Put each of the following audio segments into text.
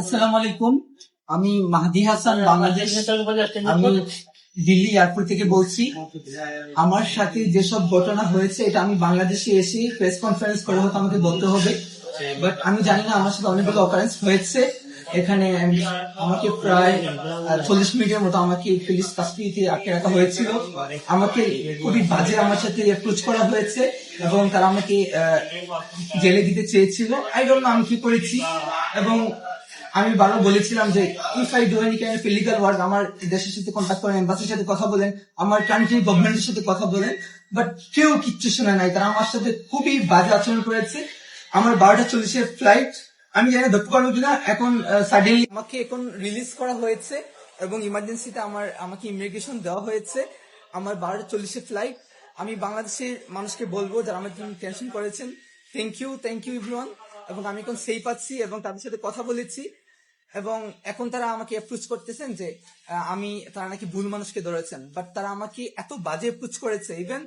আসসালামু আলাইকুম আমি মাহদি হাসান বাংলাদেশ আমি দিল্লি এয়ারপোর্ট থেকে বলছি। আমার সাথে যেসব ঘটনা হয়েছে এটা আমি বাংলাদেশে এসে প্রেস কনফারেন্স করে হয়তো আমাকে বলতে হবে। বাট আমি জানি না আমার সাথে অনেকগুলো অকারেন্স হয়েছে। এখানে আমি- আমাকে প্রায় চল্লিশ মিনিটের মতো আমাকে পুলিশ কাস্টডিতে আটকে রাখা হয়েছিল। আমাকে খুবই বাজে আমার সাথে অ্যাপ্রোচ করা হয়েছে এবং তারা আমাকে জেলে দিতে চেয়েছিল। আই ডোন্ট নো আমি কি করেছি। এবং আমি বারবার বলেছিলাম যে if I do any kind of illegal work আমার দেশের সাথে কন্ট্যাক্ট করেন এম্বাসির সাথে কথা বলেন, আমার কান্ট্রি গভর্নমেন্টের সাথে কথা বলেন। বাট কেউ কিচ্ছু শোনে নাই। তারা আমার সাথে খুবই বাজে আচরণ করেছে। আমার বারোটা চল্লিশের ফ্লাইট আমি জানি না পারব কিনা এখন সাডেনলি আমাকে এখন রিলিজ করা হয়েছে এবং ইমার্জেন্সিতে আমার, আমাকে ইমিগ্রেশন দেওয়া হয়েছে। আমার বারোটা চল্লিশের ফ্লাইট আমি বাংলাদেশের মানুষকে বলব যারা আমার জন্য টেনশন করেছেন thank you thank you everyone এবং আমি এখন সেই পাচ্ছি এবং তাদের সাথে কথা বলেছি। এবং এখন তারা আমাকে অ্যাপ্রোচ করতেছেন যে আমি, তারা নাকি ভুল মানুষকে ধরেছেন। বাট তারা আমাকে এত বাজে অ্যাপ্রোচ করেছে। Even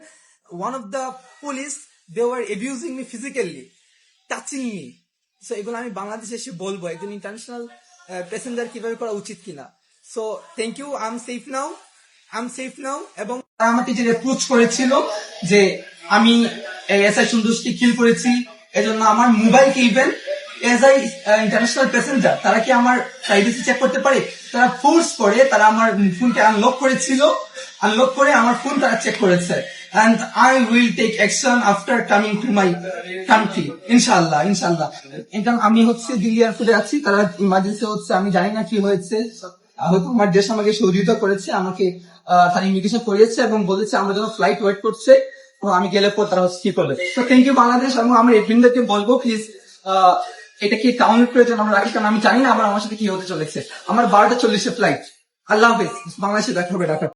one of the police they were abusing me physically touching me so এগুলো আমি বাংলাদেশে এসে বলব, একজন ইন্টারন্যাশনাল প্যাসেঞ্জার কীভাবে করা উচিত কিনা। So thank you I'm safe now I'm safe now এবং তারা আমাকে যে অ্যাপ্রোচ করেছিল যে আমি এসআই আই সুন্দরকে কিল করেছি, এজন্য আমার মোবাইলকে ইভেন এজ ইন্টারন্যাশনাল প্যাসেঞ্জার তারা কি আমার প্রাইভেসি চেক করতে পারে? তারা ফোর্স করে তারা আমার ফোনকে আনলক করেছিল। আনলক করে আমার ফোন তারা চেক করেছে। And I will take action after coming to my country ইনশাআল্লাহ ইনশাআল্লাহ। এটা আমি হচ্ছে দিল্লি এয়ারপোর্টে আছি তারা ইমার্জেন্সি হচ্ছে আমি জানি না কি হয়েছে। হয়তো আমার দেশ আমাকে সহযোগিতা করেছে আমাকে আহ, তারা ইমিগ্রেশন করিয়েছে এবং বলেছে আমরা যখন ফ্লাইট ওয়েট করছে। আমি গেলে পর তারা হচ্ছে কি করবে? তো থ্যাংক ইউ বাংলাদেশ এবং আমার এপ্রিলদেরকে বলব প্লিজ এটা কি টাউনের প্রয়োজন? আমরা রাখি কারণ আমি জানি না আমার আমার সাথে কি হতে চলেছে। আমার বারোটা চল্লিশে ফ্লাইট আল্লাহ হাফিজ, বাংলাদেশে দেখা হবে ঢাকা